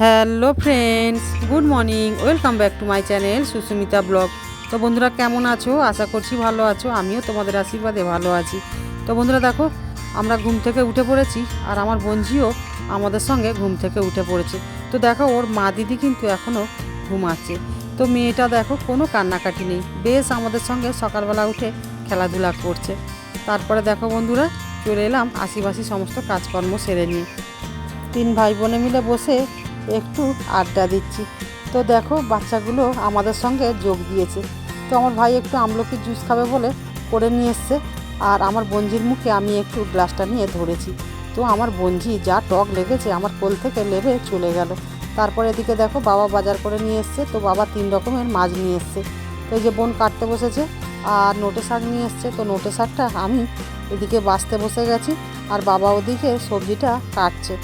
Hello friends, good morning, welcome back to my channel Susmita blog. তো বন্ধুরা, কেমন আছো? আশা করছি ভালো আছো, আমিও তোমাদের আশীর্বাদে ভালো আছি। তো বন্ধুরা, দেখো, আমরা ঘুম থেকে উঠে পড়েছি, আর আমার বঞ্জিও আমাদের সঙ্গে ঘুম থেকে উঠে পড়েছে। তো দেখো, ওর মা দিদি কিন্তু এখনও ঘুমাচ্ছে। তো মেয়েটা দেখো, কোনো কান্নাকাটি নেই। বেশ আমাদের সঙ্গে সকালবেলা উঠে খেলাধুলা করছে। তারপরে দেখো বন্ধুরা, চলে এলাম আশিপাশি সমস্ত কাজকর্ম সেরে নিয়ে। তিন ভাই বোনে মিলে বসে একটু আড্ডা দিচ্ছি। তো দেখো, বাচ্চাগুলো আমাদের সঙ্গে যোগ দিয়েছে। তো আমার ভাই একটু আমলকির জুস খাবে বলে করে নিয়ে এসছে। আর আমার বঞ্জির মুখে আমি একটু গ্লাসটা নিয়ে ধরেছি। তো আমার বঞ্জি যা টক লেগেছে, আমার কোল থেকে লেবে চলে গেল। তারপরে এদিকে দেখো, বাবা বাজার করে নিয়ে এসছে। তো বাবা তিন রকমের মাছ নিয়ে এসছে। তো এই যে বোন কাটতে বসেছে আর নোটে শাক নিয়ে এসছে। তো নোটে শাকটা আমি এদিকে বাছতে বসে গেছি। আর বাবা ওদিকে সবজিটা কাটছে।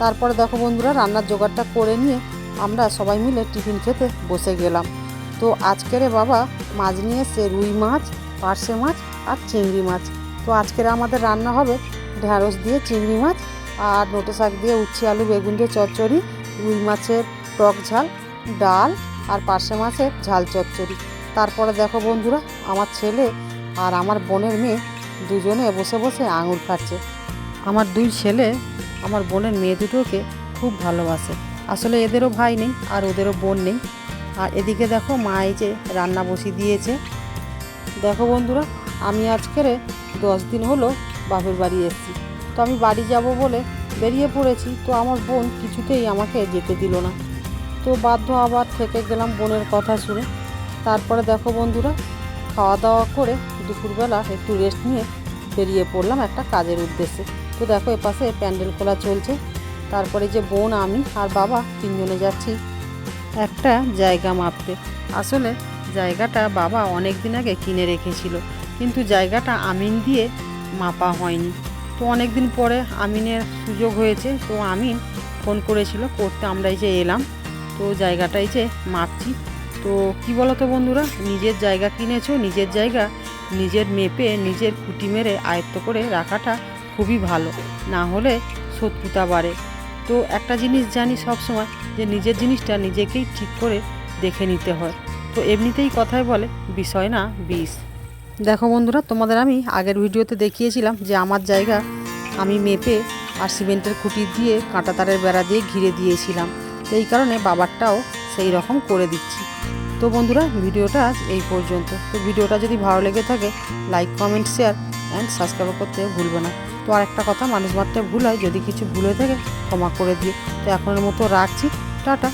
তারপরে দেখো বন্ধুরা, রান্নার জোগাড়টা করে নিয়ে আমরা সবাই মিলে টিফিন খেতে বসে গেলাম। তো আজকের বাবা, মাছ নিয়ে এসছে রুই মাছ, পার্শে মাছ আর চিংড়ি মাছ। তো আজকের আমাদের রান্না হবে ঢ্যাঁড়স দিয়ে চিংড়ি মাছ আর নোটে শাক দিয়ে উচ্ছে আলু, বেগুন দিয়ে চচ্চড়ি, রুই মাছের টক ঝাল, ডাল আর পার্শে মাছের ঝাল চচ্চড়ি। তারপরে দেখো বন্ধুরা, আমার ছেলে আর আমার বোনের মেয়ে দুজনে বসে বসে আঙুর খাচ্ছে। আমার দুই ছেলে আমার বোনের মেয়ে দুটোকে খুব ভালোবাসে। আসলে এদেরও ভাই নেই আর ওদেরও বোন নেই। আর এদিকে দেখো মা এই যে রান্না বসিয়ে দিয়েছে। দেখো বন্ধুরা, আমি আজকের দশ দিন হলো বাপের বাড়ি এসেছি। তো আমি বাড়ি যাব বলে বেরিয়ে পড়েছি। তো আমার বোন কিছুতেই আমাকে যেতে দিল না। তো বাধ্য আবার থেকে গেলাম বোনের কথা শুনে। তারপরে দেখো বন্ধুরা, খাওয়া দাওয়া করে দুপুরবেলা একটু রেস্ট নিয়ে বেরিয়ে পড়লাম একটা কাজের উদ্দেশ্যে। তো দেখো, এপাশে প্যান্ডেল খোলা চলছে। তারপরে যে বোন, আমি আর বাবা তিনজনে যাচ্ছি। একটা জায়গা মাপতে। আসলে জায়গাটা বাবা অনেক দিন আগে কিনে রেখেছিল, কিন্তু জায়গাটা আমিন দিয়ে মাপা হয়নি। তো অনেক দিন পরে আমিনের সুযোগ হয়েছে, তো আমিন ফোন করেছিল, করতে আমরা এই যে এলাম। তো জায়গাটাই যে মাপছি। তো কি বলো তো বন্ধুরা, নিজের জায়গা কিনেছো, নিজের জায়গা নিজের মেপে নিজের খুঁটি মেরে আয়ত্ত করে রাখাটা খুবই ভালো। না হলে শত্রুতা বাড়ে। তো একটা জিনিস জানি সব সময় যে নিজের জিনিসটা নিজেকেই ঠিক করে দেখে নিতে হয়। তো এমনিতেই কথায় বলে, বিষয় না, বিষ। দেখো বন্ধুরা, তোমাদের আমি আগের ভিডিওতে দেখিয়েছিলাম যে আমার জায়গা আমি মেপে আর সিমেন্টের খুঁটি দিয়ে কাঁটা তারের বেড়া দিয়ে ঘিরে দিয়েছিলাম। এই কারণে বাবারটাও সেই রকম করে দিচ্ছি। তো বন্ধুরা, ভিডিওটা আজ এই পর্যন্ত। তো ভিডিওটা যদি ভালো লেগে থাকে like comment share and subscribe করতে ভুলবে না। তো আর একটা কথা, মানুষ মারতে ভুল হয়, যদি কিছু ভুলে থাকে ক্ষমা করে দিয়ে তো এখনের মতো রাখছি, টাটা।